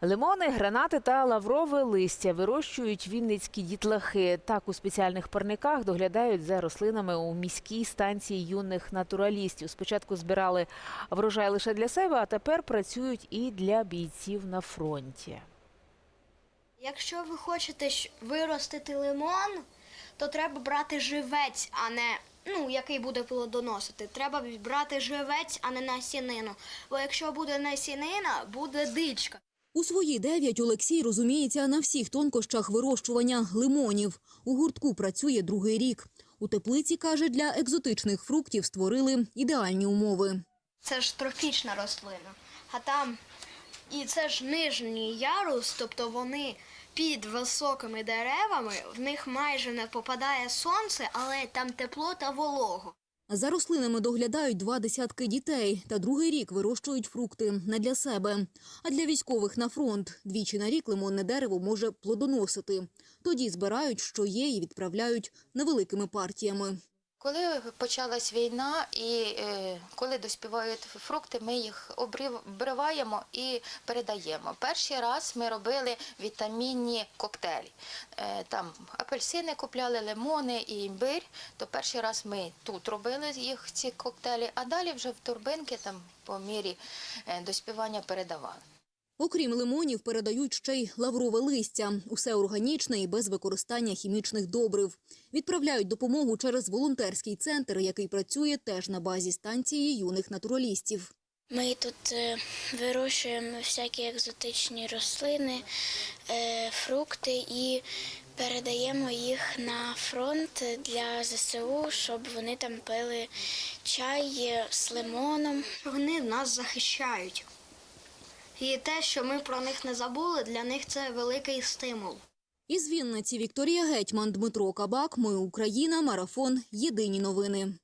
Лимони, гранати та лаврове листя вирощують вінницькі дітлахи. Так у спеціальних парниках доглядають за рослинами у міській станції юних натуралістів. Спочатку збирали врожай лише для себе, а тепер працюють і для бійців на фронті. Якщо ви хочете виростити лимон, то треба брати живець, а не ну, який буде плодоносити. Треба брати живець, а не насінину. Бо якщо буде насінина, буде дичка. У свої дев'ять Олексій розуміється на всіх тонкощах вирощування лимонів. У гуртку працює другий рік. У теплиці, каже, для екзотичних фруктів створили ідеальні умови. Це ж трофічна рослина. А там і це ж нижній ярус, тобто вони під високими деревами, в них майже не попадає сонце, але там тепло та волого. За рослинами доглядають два десятки дітей та другий рік вирощують фрукти не для себе. А для військових на фронт двічі на рік лимонне дерево може плодоносити. Тоді збирають, що є, і відправляють невеликими партіями. Коли почалась війна і е, коли доспівають фрукти, ми їх обриваємо і передаємо. Перший раз ми робили вітамінні коктейлі. Е, там апельсини купляли, лимони і імбирь. То перший раз ми тут робили їх ці коктейлі, а далі вже в турбинки там по мірі е, доспівання передавали. Окрім лимонів, передають ще й лаврове листя. Усе органічне і без використання хімічних добрив. Відправляють допомогу через волонтерський центр, який працює теж на базі станції юних натуралістів. Ми тут е, вирощуємо всякі екзотичні рослини, е, фрукти і передаємо їх на фронт для ЗСУ, щоб вони там пили чай з лимоном. Вони нас захищають. І те, що ми про них не забули, для них це великий стимул. Із Вінниці Вікторія Гетьман, Дмитро Кабак. Ми Україна. Марафон. Єдині новини.